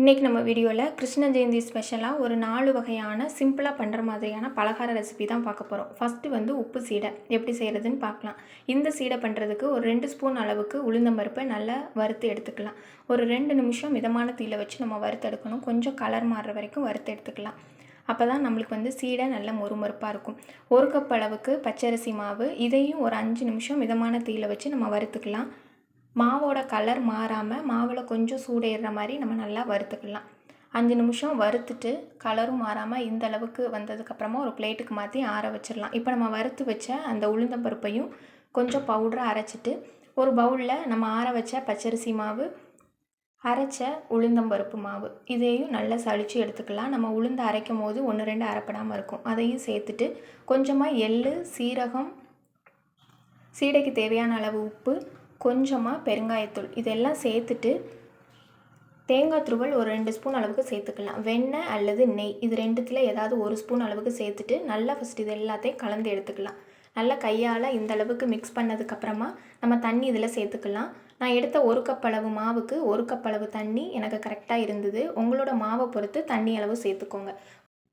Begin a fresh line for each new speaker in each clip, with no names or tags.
இன்றைக்கி நம்ம வீடியோவில் கிருஷ்ண ஜெயந்தி ஸ்பெஷலாக ஒரு நாலு வகையான சிம்பிளாக பண்ணுற மாதிரியான பலகார ரெசிபி தான் பார்க்க போகிறோம் ஃபஸ்ட்டு வந்து உப்பு சீடை. எப்படி செய்கிறதுன்னு பார்க்கலாம். இந்த சீடை பண்ணுறதுக்கு ஒரு ரெண்டு ஸ்பூன் அளவுக்கு உளுந்தம்பருப்பை நல்லா வறுத்து எடுத்துக்கலாம். ஒரு ரெண்டு நிமிஷம் மிதமான தீயில் வச்சு நம்ம வறுத்து எடுக்கணும். கொஞ்சம் கலர் மாறுற வரைக்கும் வறுத்து எடுத்துக்கலாம். அப்போ தான் நம்மளுக்கு வந்து சீடை நல்ல மொறுமொறுப்பாக இருக்கும். ஒரு கப் அளவுக்கு பச்சரிசி மாவு. இதையும் ஒரு அஞ்சு நிமிஷம் மிதமான தீயில் வச்சு நம்ம வறுத்துக்கலாம். மாவோட கலர் மாறாமல் மாவில் கொஞ்சம் சூடேறுற மாதிரி நம்ம நல்லா வறுத்துக்கலாம். அஞ்சு நிமிஷம் வறுத்துட்டு கலரும் மாறாமல் இந்த அளவுக்கு வந்ததுக்கப்புறமா ஒரு பிளேட்டுக்கு மாற்றி ஆற வச்சிடலாம். இப்போ நம்ம வறுத்து வச்ச அந்த உளுந்தம்பருப்பையும் கொஞ்சம் பவுடரை அரைச்சிட்டு ஒரு பவுலில் நம்ம ஆற வச்ச பச்சரிசி மாவு அரைச்ச உளுந்தம்பருப்பு மாவு இதையும் நல்லா சளிச்சு எடுத்துக்கலாம். நம்ம உளுந்து அரைக்கும் போது ஒன்று ரெண்டு அரைப்படாமல் இருக்கும். அதையும் சேர்த்துட்டு கொஞ்சமாக எள் சீரகம் சீடைக்கு தேவையான அளவு உப்பு கொஞ்சமாக பெருங்காயத்தூள் இதெல்லாம் சேர்த்துட்டு தேங்காய் துருவல் ஒரு ரெண்டு ஸ்பூன் அளவுக்கு சேர்த்துக்கலாம். வெண்ணெய் அல்லது நெய். இது ரெண்டுத்தில் ஏதாவது ஒரு ஸ்பூன் அளவுக்கு சேர்த்துட்டு நல்லா ஃபஸ்ட் இது எல்லாத்தையும் கலந்து எடுத்துக்கலாம். நல்லா கையால் இந்த அளவுக்கு மிக்ஸ் பண்ணதுக்கப்புறமா நம்ம தண்ணி இதில் சேர்த்துக்கலாம். நான் எடுத்த ஒரு கப் அளவு மாவுக்கு ஒரு கப் அளவு தண்ணி எனக்கு கரெக்டாக இருந்தது. உங்களோட மாவை பொறுத்து தண்ணி அளவு சேர்த்துக்கோங்க.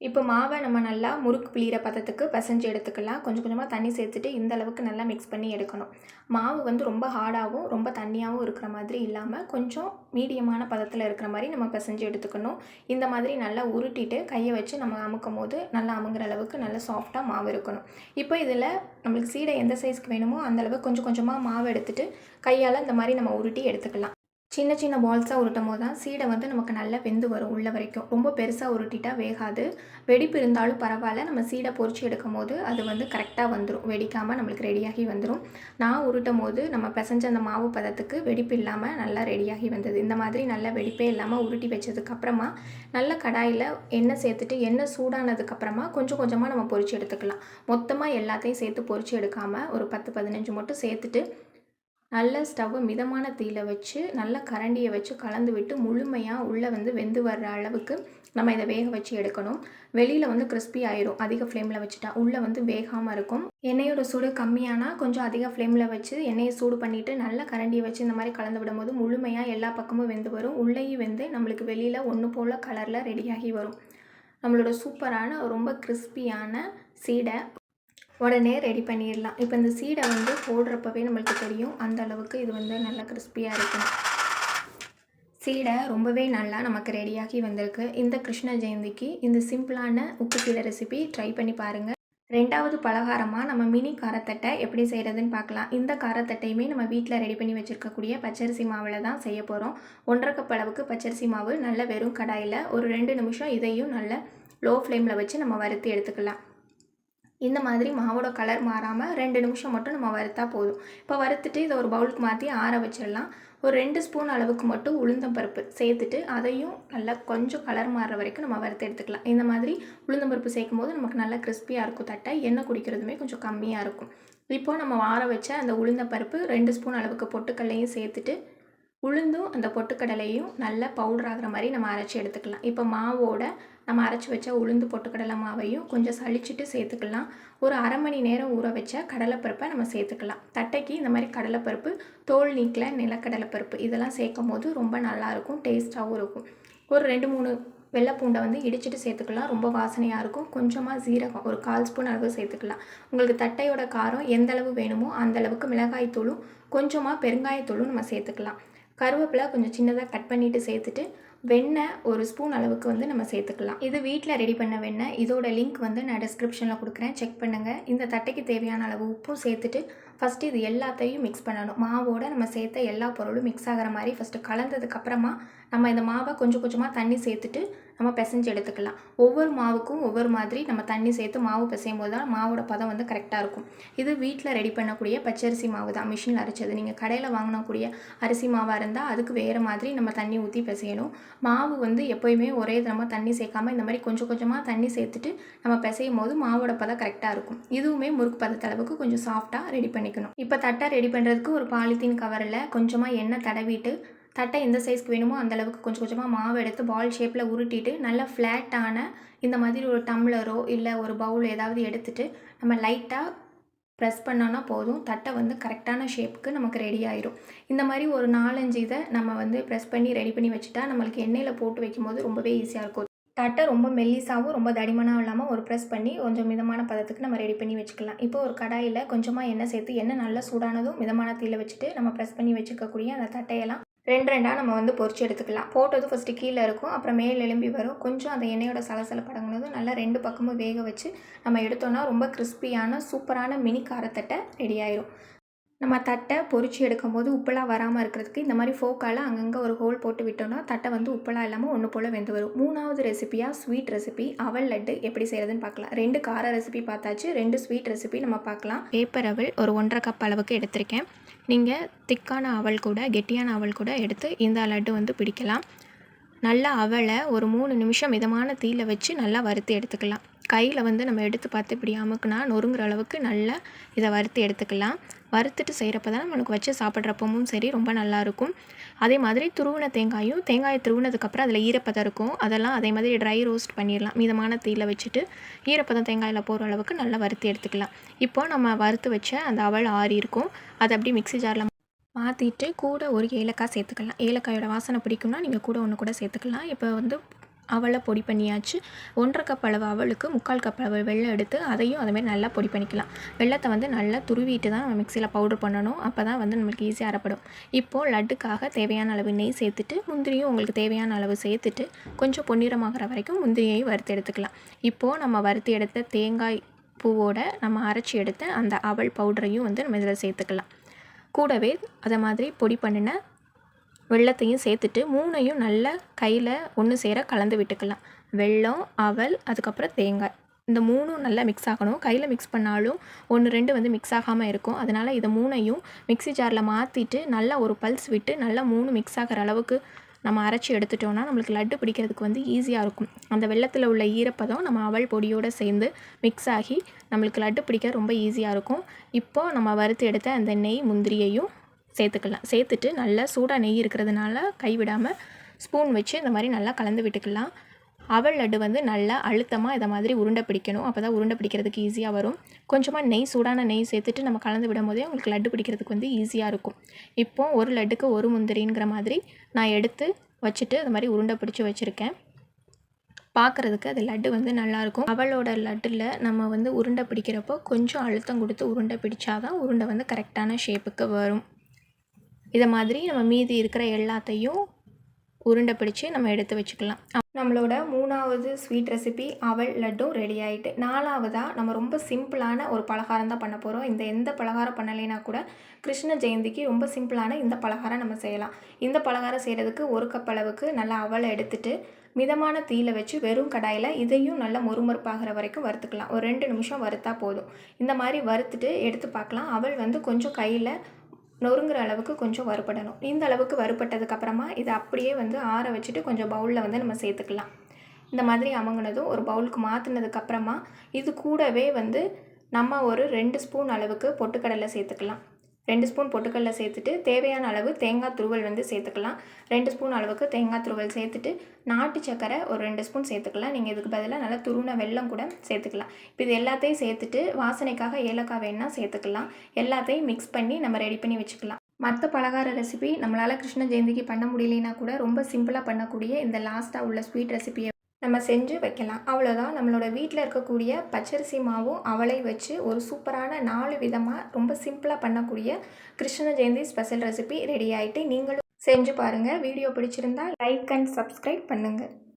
இப்போ மாவை நம்ம நல்லா முறுக்கு பிழிகிற பதத்துக்கு பசஞ்சு எடுத்துக்கலாம். கொஞ்சம் கொஞ்சமாக தண்ணி சேர்த்துட்டு இந்த அளவுக்கு நல்லா மிக்ஸ் பண்ணி எடுக்கணும். மாவு வந்து ரொம்ப ஹார்டாகவும் ரொம்ப தண்ணியாகவும் இருக்கிற மாதிரி இல்லாமல் கொஞ்சம் மீடியமான பதத்தில் இருக்கிற மாதிரி நம்ம பசஞ்சு எடுத்துக்கணும். இந்த மாதிரி நல்லா உருட்டிட்டு கையை வச்சு நம்ம அமுக்கும் போது நல்லா அமுங்குற அளவுக்கு நல்லா சாஃப்டாக மாவு இருக்கணும். இப்போ இதில் நம்மளுக்கு சீடை எந்த சைஸ்க்கு வேணுமோ அந்த அளவுக்கு கொஞ்சம் கொஞ்சமாக மாவு எடுத்துகிட்டு கையால் இந்த மாதிரி நம்ம உருட்டி எடுத்துக்கலாம். சின்ன சின்ன பால்ஸாக உருட்டும் போது தான் சீடை வந்து நமக்கு நல்லா வெந்து வரும் உள்ள வரைக்கும். ரொம்ப பெருசாக உருட்டிட்டா வேகாது. வெடிப்பு இருந்தாலும் பரவாயில்ல. நம்ம சீடை பொறிச்சு எடுக்கும் போது அது வந்து கரெக்டாக வந்துடும் வெடிக்காமல் நம்மளுக்கு ரெடியாகி வந்துடும் நான் உருட்டும் போது நம்ம பிசைஞ்ச அந்த மாவு பதத்துக்கு வெடிப்பு இல்லாமல் நல்லா ரெடியாகி வந்தது. இந்த மாதிரி நல்லா வெடிப்பே இல்லாமல் உருட்டி வச்சதுக்கப்புறமா நல்ல கடாயில் எண்ணெய் சேர்த்துட்டு எண்ணெய் சூடானதுக்கப்புறமா கொஞ்சம் கொஞ்சமாக நம்ம பொறிச்சு எடுத்துக்கலாம். மொத்தமாக எல்லாத்தையும் சேர்த்து பொறிச்சு எடுக்காமல் ஒரு பத்து பதினஞ்சு மட்டும் சேர்த்துட்டு நல்ல ஸ்டவ்வை மிதமான தீயில் வச்சு நல்ல கரண்டியை வச்சு கலந்து விட்டு முழுமையாக உள்ளே வந்து வெந்து வர்ற அளவுக்கு நம்ம இதை வேக வச்சு எடுக்கணும். வெளியில் வந்து கிறிஸ்பி ஆயிரும். அதிக ஃப்ளேமில் வச்சுட்டா உள்ளே வந்து வேகாமல் இருக்கும். எண்ணெயோட சூடு கம்மியானால் கொஞ்சம் அதிக ஃப்ளேமில் வச்சு எண்ணெயை சூடு பண்ணிவிட்டு நல்ல கரண்டியை வச்சு இந்த மாதிரி கலந்து விடும்போது முழுமையாக எல்லா பக்கமும் வெந்து வரும். உள்ளேயும் வெந்து நம்மளுக்கு வெளியில் ஒன்று போல் கலரில் ரெடியாகி வரும். நம்மளோட சூப்பரான ரொம்ப கிறிஸ்பியான சீடை உடனே ரெடி பண்ணிடலாம். இப்போ இந்த சீடை வந்து போடுறப்பவே நம்மளுக்கு தெரியும் அந்த அளவுக்கு இது வந்து நல்லா கிறிஸ்பியாக இருக்கும் சீடை ரொம்பவே நல்லா நமக்கு ரெடியாகி வந்திருக்கு. இந்த கிருஷ்ண ஜெயந்திக்கு இந்த சிம்பிளான உப்பு சீடை ரெசிபி ட்ரை பண்ணி பாருங்கள் ரெண்டாவது பலகாரமாக நம்ம மினி காரத்தட்டை எப்படி செய்கிறதுன்னு பார்க்கலாம். இந்த காரத்தட்டையுமே நம்ம வீட்டில் ரெடி பண்ணி வச்சுருக்கக்கூடிய பச்சரிசி மாவில் தான் செய்ய போகிறோம் ஒன்றரை கப் அளவுக்கு பச்சரிசி மாவு நல்ல வெறும் கடாயில் ஒரு ரெண்டு நிமிஷம் இதையும் நல்ல லோ ஃப்ளேமில் வச்சு நம்ம வறுத்து எடுத்துக்கலாம். இந்த மாதிரி மாவோட கலர் மாறாமல் ரெண்டு நிமிஷம் மட்டும் நம்ம வறுத்தா போதும். இப்போ வறுத்துட்டு இதை ஒரு பவுலுக்கு மாற்றி ஆற வச்சிடலாம். ஒரு ரெண்டு ஸ்பூன் அளவுக்கு மட்டும் உளுந்தம்பருப்பு சேர்த்துட்டு அதையும் நல்லா கொஞ்சம் கலர் மாறுற வரைக்கும் நம்ம வறுத்து எடுத்துக்கலாம். இந்த மாதிரி உளுந்தம்பருப்பு சேர்க்கும் போது நமக்கு நல்லா கிறிஸ்பியாக இருக்கும். தட்டை எண்ணெய் குடிக்கிறதுமே கொஞ்சம் கம்மியாக இருக்கும். இப்போது நம்ம ஆற வச்ச அந்த உளுந்தம்பருப்பு ரெண்டு ஸ்பூன் அளவுக்கு பொட்டுக்கல்லையும் சேர்த்துட்டு உளுந்தும் அந்த பொட்டுக்கடலையும் நல்லா பவுடர் ஆகிற மாதிரி நம்ம அரைச்சி எடுத்துக்கலாம். இப்போ மாவோட நம்ம அரைச்சி வச்ச உளுந்து பொட்டுக்கடலை மாவையும் கொஞ்சம் சளிச்சிட்டு சேர்த்துக்கலாம். ஒரு அரை மணி நேரம் ஊற வச்ச கடலைப்பருப்பை நம்ம சேர்த்துக்கலாம். தட்டைக்கு இந்த மாதிரி கடலைப்பருப்பு தோல் நீக்கில் நிலக்கடலைப்பருப்பு இதெல்லாம் சேர்க்கும் போது ரொம்ப நல்லாயிருக்கும் டேஸ்ட்டாகவும் இருக்கும். ஒரு ரெண்டு மூணு வெள்ளை பூண்டை வந்து இடிச்சிட்டு சேர்த்துக்கலாம். ரொம்ப வாசனையாக இருக்கும். கொஞ்சமாக ஜீரகம் ஒரு கால் ஸ்பூன் அளவு சேர்த்துக்கலாம். உங்களுக்கு தட்டையோட காரம் எந்த அளவு வேணுமோ அந்த அளவுக்கு மிளகாய் தூளும் கொஞ்சமாக பெருங்காயத்தூளும் நம்ம சேர்த்துக்கலாம். கருவேப்பிலை கொஞ்சம் சின்னதாக கட் பண்ணிவிட்டு சேர்த்துட்டு வெண்ணெய் ஒரு ஸ்பூன் அளவுக்கு வந்து நம்ம சேர்த்துக்கலாம். இது வீட்டில் ரெடி பண்ண வெண்ணெய் இதோட லிங்க் வந்து நான் டிஸ்கிரிப்ஷனில் கொடுக்குறேன். செக் பண்ணுங்கள் இந்த தட்டைக்கு தேவையான அளவு உப்பும் சேர்த்துட்டு ஃபஸ்ட்டு இது எல்லாத்தையும் மிக்ஸ் பண்ணணும். மாவோட நம்ம சேர்த்த எல்லா பொருளும் மிக்ஸ் ஆகிற மாதிரி ஃபஸ்ட்டு கலந்ததுக்கப்புறமா நம்ம இந்த மாவை கொஞ்சம் கொஞ்சமாக தண்ணி சேர்த்துட்டு நம்ம பிசைஞ்சு எடுத்துக்கலாம். ஒவ்வொரு மாவுக்கும் ஒவ்வொரு மாதிரி நம்ம தண்ணி சேர்த்து மாவு பிசையும் போது தான் மாவோட பதம் வந்து கரெக்டாக இருக்கும். இது வீட்டில் ரெடி பண்ணக்கூடிய பச்சரிசி மாவு தான். மிஷினில் அரைச்சது. நீங்கள் கடையில் வாங்கினக்கூடிய அரிசி மாவாக இருந்தால் அதுக்கு வேறு மாதிரி நம்ம தண்ணி ஊற்றி பிசையணும். மாவு வந்து எப்போயுமே ஒரே தரமாக தண்ணி சேர்க்காம இந்த மாதிரி கொஞ்சம் கொஞ்சமாக தண்ணி சேர்த்துட்டு நம்ம பிசையும் போது மாவோட பதம் கரெக்டாக இருக்கும். இதுவுமே முறுக்கு பதத்தளவுக்கு கொஞ்சம் சாஃப்டாக ரெடி பண்ணிக்கணும். இப்போ தட்டை ரெடி பண்ணுறதுக்கு ஒரு பாலித்தீன் கவரில் கொஞ்சமாக எண்ணெய் தடவிட்டு தட்டை எந்த சைஸ்க்கு வேணுமோ அந்த அளவுக்கு கொஞ்சம் கொஞ்சமாக மாவு எடுத்து பால் ஷேப்பில் உருட்டிட்டு நல்லா ஃப்ளாட்டான இந்த மாதிரி ஒரு டம்ளரோ இல்லை ஒரு பவுல் ஏதாவது எடுத்துகிட்டு நம்ம லைட்டாக ப்ரெஸ் பண்ணோன்னா போதும். தட்டை வந்து கரெக்டான ஷேப்புக்கு நமக்கு ரெடி ஆயிரும். இந்த மாதிரி ஒரு நாலஞ்சு இதை நம்ம வந்து ப்ரெஸ் பண்ணி ரெடி பண்ணி வச்சுட்டா நம்மளுக்கு எண்ணெயில் போட்டு வைக்கும்போது ரொம்பவே ஈஸியாக இருக்கும். தட்டை ரொம்ப மெல்லிசாகவும் ரொம்ப தடிமனாகவும் இல்லாமல் ஒரு ப்ரெஸ் பண்ணி கொஞ்சம் மிதமான பதத்துக்கு நம்ம ரெடி பண்ணி வச்சுக்கலாம். இப்போ ஒரு கடாயில் கொஞ்சமாக எண்ணெய் சேர்த்து எண்ணெய் நல்லா சூடானதும் மிதமான தீயில் வச்சுட்டு நம்ம ப்ரெஸ் பண்ணி வச்சுக்கக்கூடிய அந்த தட்டையெல்லாம் ரெண்டு ரெண்டாக நம்ம வந்து பொறிச்சு எடுத்துக்கலாம். போட்டதும் ஃபஸ்ட்டு கீழே இருக்கும். அப்புறம் மேல் எலும்பி வரும். கொஞ்சம் அந்த எண்ணெயோட சலசலப்படங்குனதும் நல்லா ரெண்டு பக்கமும் வேக வச்சு நம்ம எடுத்தோன்னா ரொம்ப கிறிஸ்பியான சூப்பரான மினி காரத்தட்டை ரெடி ஆயிரும். நம்ம தட்டை பொறிச்சு எடுக்கும்போது உப்பெல்லாம் வராமல் இருக்கிறதுக்கு இந்த மாதிரி ஃபோக்கால் அங்கங்கே ஒரு ஹோல் போட்டு விட்டோம்னா தட்டை வந்து உப்பெல்லாம் இல்லாமல் ஒன்று போல் வெந்து வரும். மூணாவது ரெசிபியாக ஸ்வீட் ரெசிபி. அவல் லட்டு எப்படி செய்கிறதுன்னு பார்க்கலாம். ரெண்டு கார ரெசிபி பார்த்தாச்சு. ரெண்டு ஸ்வீட் ரெசிபி நம்ம பார்க்கலாம். பேப்பர் அவல் ஒரு ஒன்றரை கப் அளவுக்கு எடுத்திருக்கேன். நீங்கள் திக்கான அவல் கூட கெட்டியான அவல் கூட எடுத்து இந்த லட்டு வந்து பிடிக்கலாம். நல்லா அவலை ஒரு மூணு நிமிஷம் மிதமான தீயில் வச்சு நல்லா வறுத்து எடுத்துக்கலாம். கையில் வந்து நம்ம எடுத்து பார்த்து இப்படி அமுக்குனா நொறுங்குற அளவுக்கு நல்லா இதை வறுத்து எடுத்துக்கலாம். வறுத்துட்டு செய்கிறப்ப தான் நம்மளுக்கு வச்சு சாப்பிட்றப்பவும் சரி ரொம்ப நல்லாயிருக்கும் அதே மாதிரி துருவின தேங்காயும் தேங்காயை துருவினதுக்கப்புறம் அதில் ஈரப்பதம் இருக்கும். அதெல்லாம் அதே மாதிரி ட்ரை ரோஸ்ட் பண்ணிடலாம். மிதமான தீயில் வச்சுட்டு ஈரப்பதம் தேங்காயில் போகிற அளவுக்கு நல்லா வறுத்து எடுத்துக்கலாம். இப்போ நம்ம வறுத்து வச்ச அந்த அவள் ஆறி இருக்கும். அதை அப்படியே மிக்ஸி ஜாரில் மாற்றிட்டு கூட ஒரு ஏலக்காய் சேர்த்துக்கலாம். ஏலக்காயோட வாசனை பிடிக்கும்னா நீங்கள் கூட ஒன்று கூட சேர்த்துக்கலாம். இப்போ வந்து அவளை பொடி பண்ணியாச்சு. ஒன்றரை கப் அளவு அவளுக்கு முக்கால் கப் அளவு வெள்ளம் எடுத்து அதையும் அதுமாரி நல்லா பொடி பண்ணிக்கலாம். வெள்ளத்தை வந்து நல்லா துருவிட்டு தான் நம்ம மிக்சியில் பவுடர் பண்ணணும். அப்போ தான் வந்து நம்மளுக்கு ஈஸியாக அரைப்படும். இப்போது லட்டுக்காக தேவையான அளவு நெய் சேர்த்துட்டு முந்திரியும் உங்களுக்கு தேவையான அளவு சேர்த்துட்டு கொஞ்சம் பொன்னிறமாகிற வரைக்கும் முந்திரியையும் வறுத்து எடுத்துக்கலாம். இப்போது நம்ம வறுத்து எடுத்த தேங்காய் பூவோட நம்ம அரைச்சி எடுத்த அந்த அவல் பவுடரையும் வந்து நம்ம இதில் சேர்த்துக்கலாம். கூடவே அதை மாதிரி பொடி பண்ணின வெள்ளத்தையும் சேர்த்துட்டு மூணையும் நல்லா கையில் ஒன்று சேர கலந்து விட்டுக்கலாம். வெல்லம் அவல் அதுக்கப்புறம் தேங்காய். இந்த மூணும் நல்லா மிக்ஸ் ஆகணும். கையில் மிக்ஸ் பண்ணாலும் ஒன்று ரெண்டு வந்து மிக்ஸ் ஆகாமல் இருக்கும். அதனால் இதை மூணையும் மிக்ஸி ஜாரில் மாற்றிட்டு நல்லா ஒரு பல்ஸ் விட்டு நல்லா மூணு மிக்ஸ் ஆகிற அளவுக்கு நம்ம அரைச்சி எடுத்துட்டோம்னா நம்மளுக்கு லட்டு பிடிக்கிறதுக்கு வந்து ஈஸியாக இருக்கும். அந்த வெள்ளத்தில் உள்ள ஈரப்பதம் நம்ம அவல் பொடியோடு சேர்ந்து மிக்ஸ் ஆகி நம்மளுக்கு லட்டு பிடிக்க ரொம்ப ஈஸியாக இருக்கும். இப்போது நம்ம வறுத்து எடுத்த அந்த நெய் முந்திரியையும் சேர்த்துக்கலாம். சேர்த்துட்டு நல்லா சூடாக நெய் இருக்கிறதுனால கைவிடாமல் ஸ்பூன் வச்சு இந்த மாதிரி நல்லா கலந்து விட்டுக்கலாம். அவல் லட்டு வந்து நல்லா அழுத்தமாக இதை மாதிரி உருண்டை பிடிக்கணும். அப்போ தான் உருண்டை பிடிக்கிறதுக்கு ஈஸியாக வரும். கொஞ்சமாக நெய் சூடான நெய் சேர்த்துட்டு நம்ம கலந்து விடும் போதே உங்களுக்கு லட்டு பிடிக்கிறதுக்கு வந்து ஈஸியாக இருக்கும். இப்போ ஒரு லட்டுக்கு ஒரு முந்திரிங்கிற மாதிரி நான் எடுத்து வச்சுட்டு அது மாதிரி உருண்டை பிடிச்சி வச்சுருக்கேன். பார்க்குறதுக்கு அது லட்டு வந்து நல்லாயிருக்கும் அவளோட லட்டில் நம்ம வந்து உருண்டை பிடிக்கிறப்போ கொஞ்சம் அழுத்தம் கொடுத்து உருண்டை பிடிச்சாதான் உருண்டை வந்து கரெக்டான ஷேப்புக்கு வரும். இதை மாதிரி நம்ம மீதி இருக்கிற எல்லாத்தையும் உருண்டை பிடிச்சி நம்ம எடுத்து வச்சுக்கலாம். நம்மளோட மூணாவது ஸ்வீட் ரெசிபி அவல் லட்டும் ரெடி ஆகிட்டு நாலாவதாக நம்ம ரொம்ப சிம்பிளான ஒரு பலகாரம் தான் பண்ண போகிறோம் இந்த எந்த பலகாரம் பண்ணலைன்னா கூட கிருஷ்ண ஜெயந்திக்கு ரொம்ப சிம்பிளான இந்த பலகாரம் நம்ம செய்யலாம். இந்த பலகாரம் செய்கிறதுக்கு ஒரு கப் அளவுக்கு நல்லா அவலை எடுத்துட்டு மிதமான தீயில் வச்சு வெறும் கடாயில் இதையும் நல்லா மொறுமொறுப்பாகிற வரைக்கும் வறுத்துக்கலாம். ஒரு ரெண்டு நிமிஷம் வறுத்தா போதும். இந்த மாதிரி வறுத்துட்டு எடுத்து பார்க்கலாம். அவள் வந்து கொஞ்சம் கையில் நொறுங்குற அளவுக்கு கொஞ்சம் வறுபடணும். இந்த அளவுக்கு வறுபட்டதுக்கப்புறமா இதை அப்படியே வந்து ஆற வச்சுட்டு கொஞ்சம் பவுலில் வந்து நம்ம சேர்த்துக்கலாம். இந்த மாதிரி அமங்கினதும் ஒரு பவுலுக்கு மாற்றினதுக்கப்புறமா இது கூடவே வந்து நம்ம ஒரு ரெண்டு ஸ்பூன் அளவுக்கு பொட்டுக்கடலை சேர்த்துக்கலாம். ரெண்டு ஸ்பூன் பொட்டுக்கடலை சேர்த்துட்டு தேவையான அளவு தேங்காய் துருவல் வந்து சேர்த்துக்கலாம். ரெண்டு ஸ்பூன் அளவுக்கு தேங்காய் துருவல் சேர்த்துட்டு நாட்டு சக்கரை ஒரு ரெண்டு ஸ்பூன் சேர்த்துக்கலாம். நீங்கள் இதுக்கு பதிலாக நல்லா துருண வெல்லம் கூட சேர்த்துக்கலாம். இப்போ இது எல்லாத்தையும் சேர்த்துட்டு வாசனைக்காக ஏலக்காய் வேணால் சேர்த்துக்கலாம். எல்லாத்தையும் மிக்ஸ் பண்ணி நம்ம ரெடி பண்ணி வச்சுக்கலாம். மற்ற பலகார ரெசிபி நம்மளால் கிருஷ்ண ஜெயந்திக்கு பண்ண முடியலைன்னா கூட ரொம்ப சிம்பிளாக பண்ணக்கூடிய இந்த லாஸ்ட்டாக உள்ள ஸ்வீட் ரெசிபியை நம்ம செஞ்சு வைக்கலாம். அவ்வளோதான் நம்மளோட வீட்டில் இருக்கக்கூடிய பச்சரிசி மாவும் அவளை வச்சு ஒரு சூப்பரான நாலு விதமாக ரொம்ப சிம்பிளாக பண்ணக்கூடிய Krishna Jayanthi special recipe ready ஆகிட்டு நீங்களும் செஞ்சு பாருங்கள் வீடியோ பிடிச்சிருந்தா லைக் அண்ட் சப்ஸ்கிரைப் பண்ணுங்கள்